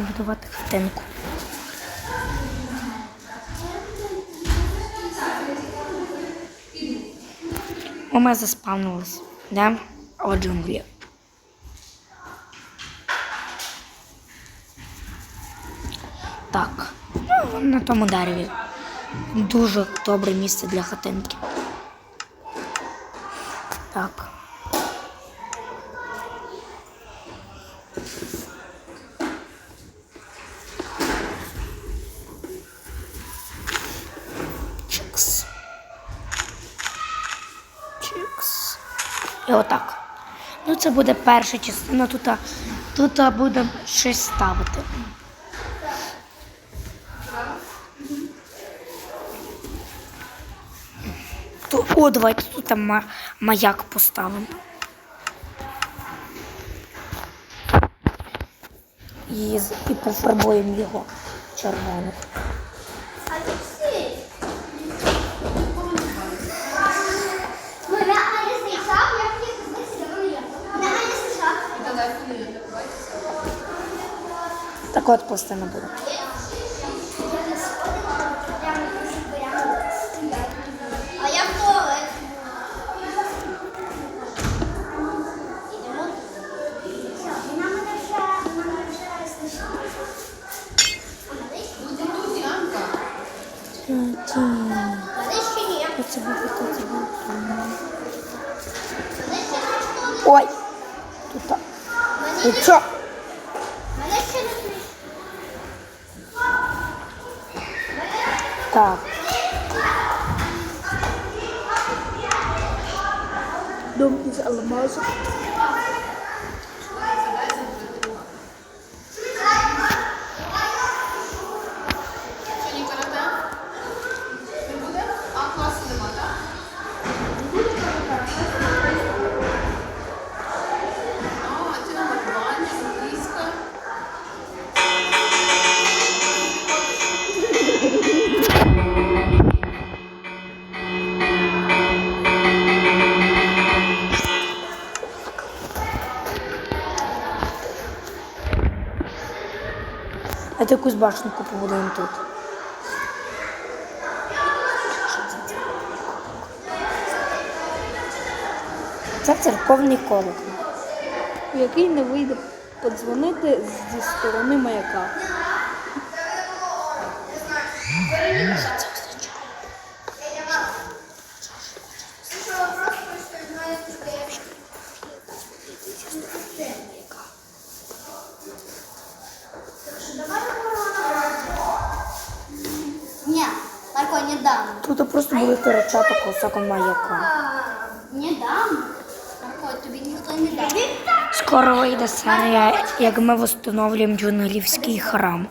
будувати хатинку. О, ми заспавнились. Йдемо у джунглі. Так, ну, на тому дереві. Дуже добре місце для хатинки. Так. І отак. Ну, це буде перша частина. Тут, тут буде щось ставити. О, давайте тут маяк поставимо. І, і пофарбуємо його червоним. Так от пластина буде. А я буде. Ой! Тут так. І що? Так. Дом із алмазу. Ти якусь башенку побудуємо тут. Це церковний колокол. у який не вийде подзвонити зі сторони маяка. Ні, Дам. Тут просто буде торчати кусок маяка. А, Не дам. Тобі ніхто не дам. Скоро вийде серія, як ми встановлюємо джунглівський храм.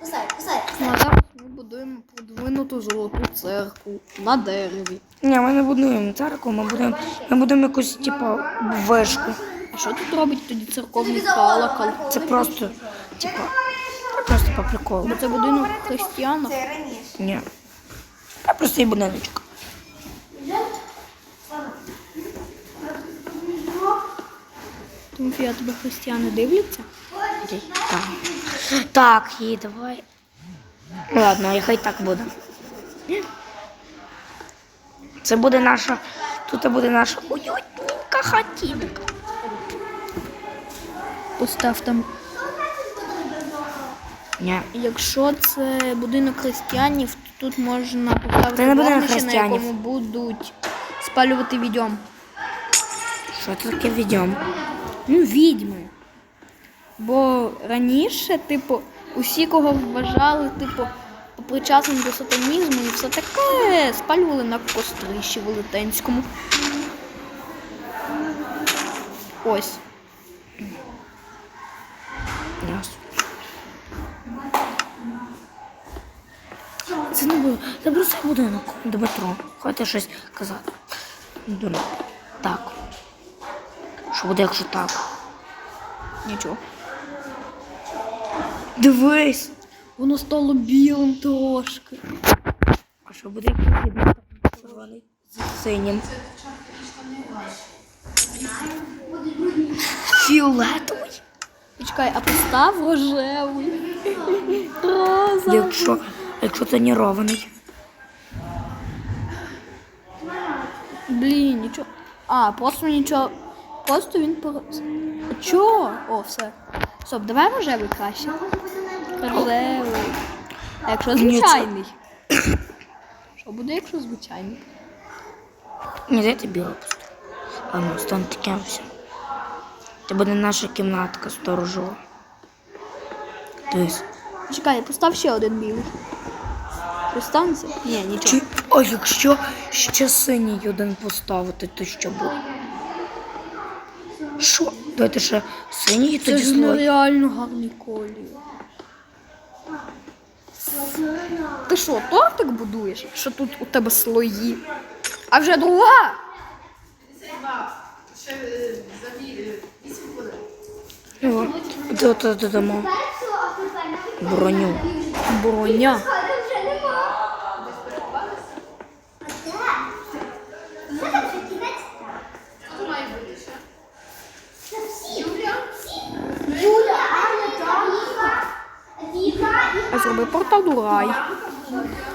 Кусай, кусай. Ну, а зараз ми будуємо подвинуту золоту церкву на дереві. Ні, ми не будуємо церкву, ми будемо, ми будемо якусь типу вишку. А що тут робить тоді церковний колокол? Це просто, типу, просто по приколу. Бо це будинок християнок. Ні. Це просто і будиночок. Тимофія, тебе християни дивляться? Так. Так, і давай. Ладно, і хай так буде. Це буде наша. Тут буде наша уютненька хатінка. Постав там. Ні. Якщо це будинок християнів, тут можна поставити вогнище, на якому будуть спалювати відьом. Що це таке відьом? Ну, відьми. Бо раніше, типу, усі, кого вважали, типу, причасним до сатанізму і все таке спалювали на кострищі велетенському. Ось. Ясно. Це не. Це просто будинок, Дмитро. Хочете щось казати. Думаю. Так. Що буде, якщо так? Нічого. Дивись. Воно стало білим трошки. А що буде, Дмитро червоний з синім? Фіолетовий? Чекай, а постав рожевий. Якщо, якщо тонірований. Блін, нічого. А, просто нічого. Просто він пор... Чого? О, все. Стоп, давай рожевий краще. Рожевий. А якщо звичайний? Що буде, якщо звичайний? Ні, дайте біле просто. А ну, стане таким все. Це буде наша кімнатка сторожова. Дивись. Чекай, постав ще один білий. Що? Ні, нічого. Чи, а якщо ще синій один поставити, то що буде? Що? Давайте ще синій і Це тоді ж слой. нереально гарний колір. Ти що, тортик будуєш? Що тут у тебе слої? А вже друга? Ну, от, от, додамо броню. Броня. І портал у рай.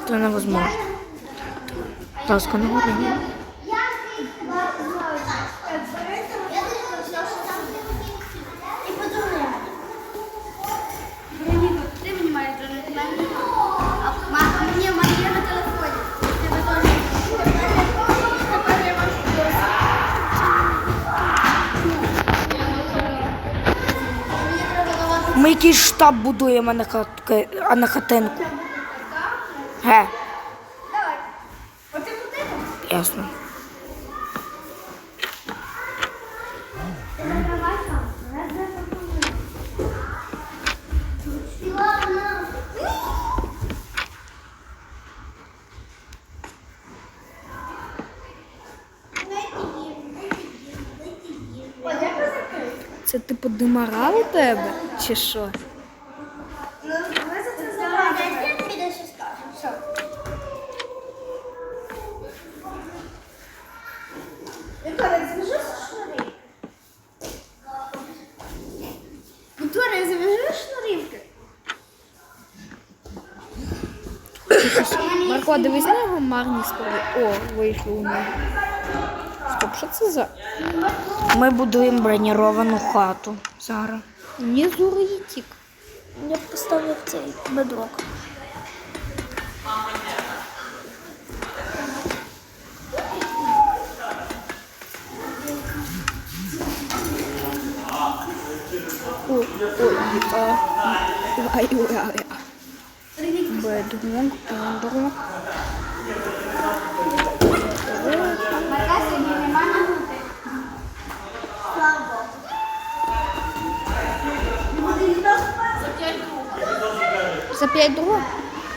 Це невозможно. Будь ласка, Ми якийсь штаб будуємо, на хатки, а не хатинку. Ге, Давай. Ясно. Давай там. Раз, два, три. Ладно. Це типу димара у тебе? Чи що? Ну, ми за це забрали. Дещо Вікторія, зв'яжи шнурівки. Вікторія, зв'яжи шнурівки. Марко, дивись на його марні спори. О, вийшло у нього. Стоп, що це за Ми будуємо броніровану хату зараз. незуритік? Я поставив цей бедрок. О, ой, а, ай, ой, ай, Бедрок, бедрок. За п'ять друг?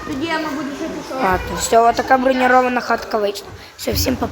Тоді я, мабуть, вже пішов. Все, вот така бронирована хатка вийшла. Все, всім па